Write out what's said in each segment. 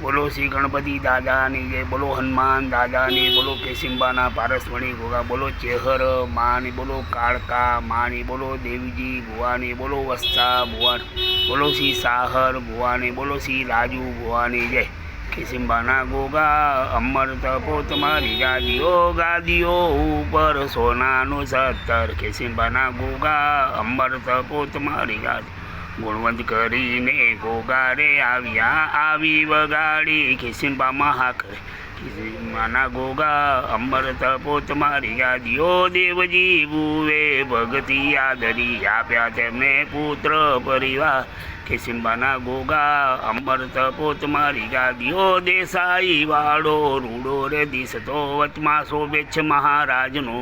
બોલો શ્રી ગણપતિ દાદાની જય, બોલો હનુમાન દાદાની, બોલો કેસિંબાના પારસમણી ગોગા બોલો ચેહર માની, બોલો કાળકા માની, બોલો દેવજી ભુવાની, બોલો વસ્તા ભુવાન, બોલો શ્રી સાહર ભુવાની, બોલો શ્રી રાજુ ભુવાની જય. કેસિંબાના ગોગા અમર તપો તમારી ગાદીઓ ગાદીઓ ઉપર સોનાનું સત્તર. કેસિંબાના ગોગા અમર તપો તમારી ગાદી ગુણવંત કરીને ગોગારે આવ્યા, આવી વગાડી ખિસિંબામાં હાકરે માના ગોગા અમર તપો તમારી યાદીઓ દેવજી ભૂવે ભગતી આદરી આપ્યા તેમને પુત્ર પરિવાર. ખિસિંબાના ગોગા અમર તપો તમારી યાદીઓ દેસાઈ વાળો રૂડો રે દિશતો વચમાં શોભે છે મહારાજનો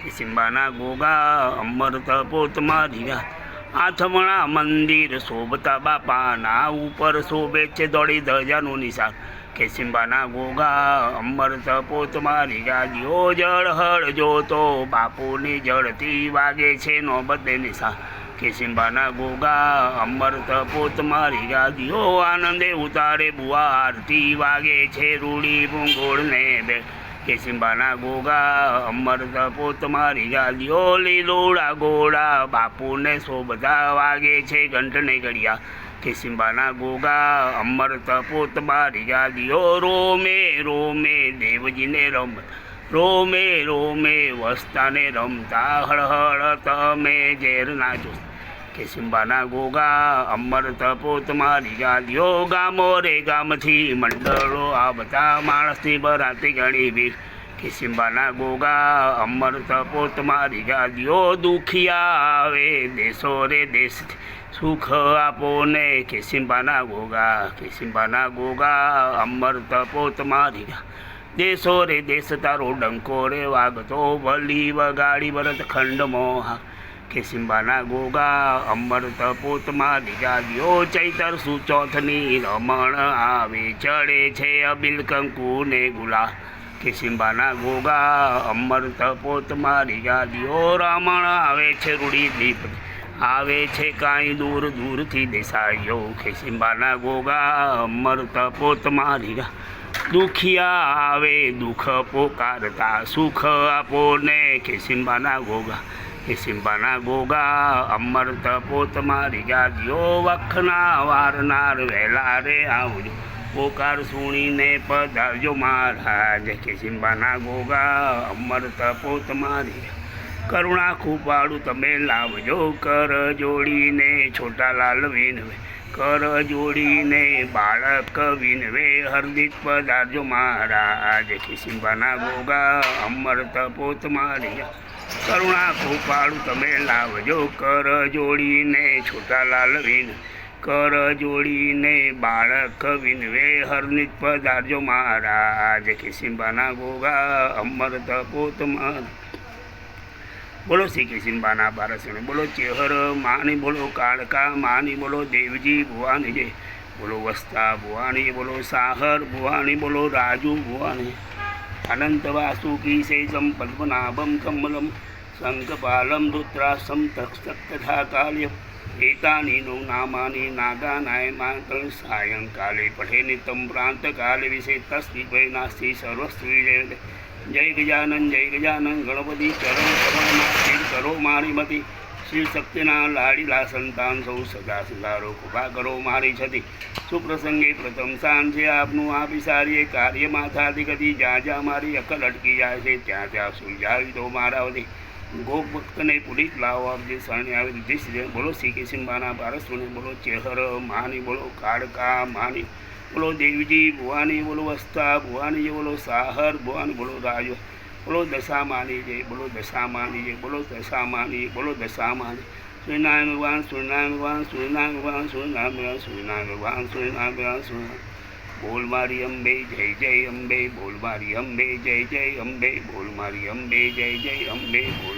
ખિસિંબાના ગોગા અમર તપો તમારી ગાદી આથમણા મંદિર શોભતા બાપાના ઉપર શોભે છે દોડી ધજાનું નિશાન. કેસિંબાના ગોગા અમર તપો મારી ગાદીઓ જળ હળ જોતો. બાપુની જળતી વાગે છે નોબતે નિશાન. કેસિંબાના ગોગા અમર તપો મારી ગાદીઓ આનંદે ઉતારે બુઆ આરતી. વાગે છે રૂડી ભૂંગોળને બે કેસિંબાના ગોગા, અમર તપો તમારી ગાદીઓ લીલોડા ગોળા બાપુને શોભતા વાગે છે ઘંટને ઘડિયા. કેસિંબાના ગોગા, અમર તપો તમારી ગાદીઓ રોમે રોમે દેવજીને રમ રોમે રોમે વસ્તાને રમતા હળહળ તમે ઝેર નાચો કેસિંબાના ગોગા, અમર તપો તમારી ગાદીઓ, ગામો રે ગામથી મંડળો, આ બધા માણસની બરાતી ઘણી કે સિંબાના ગોગા, અમર તપો તમારી ગાદીઓ દુખિયા આવે દેશો રે દેશ સુખ આપો ને કેસિંબાના ગોગા કેસિંબાના ગોગા, અમર તપો તમારી ગા. દેશો રે દેશ તારો ડંકો રે, વાગતો ભલી વગાડી વરત ખંડ મોહા. કેસિંબાના ગોગા અમર પોતમાં મારી ગયો ચૈતર સુચોથની રમણ આવે ચડે છે અબિલ કંકુ ને ગુલા કેસિંબાના ગોગા અમર તપોત મારી ગાદીઓ રમણ આવે છે રૂડી દીપ. આવે છે કાંઈ દૂર દૂરથી દેસાઈઓ. કેસિંબાના ગોગા અમર તપોત મારી ગા દુખિયા આવે, દુઃખ પોકારતા, સુખ આપો ને કેસિંબાના ગોગા એ સિંબાના ગોગા અમર તપો તમારી જાગ્યો, વખના વારનાર વહેલા રે આવજો પોકાર સુણીને પધારજો મહારાજ, કે સિંબાના ગોગા અમર તપો તમારી કરુણા ખૂપાડું તમે લાવજો, કર જોડીને છોટા લાલ વિનવે, કર જોડીને બાળક વિનવે હરદિત પધારજો મહારાજ, કે સિંબાના ગોગા અમર તપો તમારી કરુણા કૃપાળું તમે લાવજો, કર જોડીને છોટાલાલ વિન કર જોડીને બાળક વિનવે, હરનિત પધારજો મહારાજ કિસિંબાના ગોગા અમર તપો તમાર બોલો શ્રી કિસિંબાના બારસને બોલો ચેહર, માની બોલો કાળકા, માની બોલો દેવજી, ભુવાની જય. બોલો વસ્તા, ભુવાની બોલો સાહર, ભુવાની બોલો રાજુ, ભુવાની અનંત વાસુકી સે પદ્મનાભમ કમલમ શંખપાલમ રુદ્રાસમ તક્ષતથા કાલ્ય એતાની નો નામાની નાગાનાય માતર સાયંકાલે પઠે નિતમ પ્રાંતકાલે વિશે તસ્તિ નાસ્તી સર્વસ્વી જય જય ગજાનન જય ગજાનન ગણપતિ ચરણ કમળમાં કરો મારી મતી શ્રી શક્તિના લાડીલા સંતાન સૌ સદા સુધારો કૃપા કરો મારી છતી સુપ્રસંગે પ્રથમ સ્થાન છે આપનું આ બિસારીએ કાર્ય માથાથી કદી જ્યાં જ્યાં મારી અકલ અટકી જાય છે ત્યાં ત્યાં સુલઝાવી દો મારા વધી ગોપ ભક્તને પુલિત લાવો આપજે શરણે આવી દીધી બોલો શ્રી કિશનબાના પારસોને બોલો ચેહર, માની બોલો કાળકા, માની બોલો દેવજી, ભુવાની બોલો વસ્તા, ભુવાની બોલો સાહર, ભુવાની બોલો રાજો બોલો દશા માની જય બોલો દશા માની જય બોલો દશા માની, બોલો દશા માની. સૂર્યનારાયણ ભગવાન સૂર્યનારાયણ ભગવાન સૂર્યનારાયણ ભગવાન સૂર્યનારાયણ ભગવાન સૂર્યનારાયણ ભગવાન સૂર્યનારાયણ બોલ મારી અંબે, જય જય અંબે, બોલ મારી અંબે, જય જય અંબે, બોલ મારી અંબે, જય જય અંબે, બોલ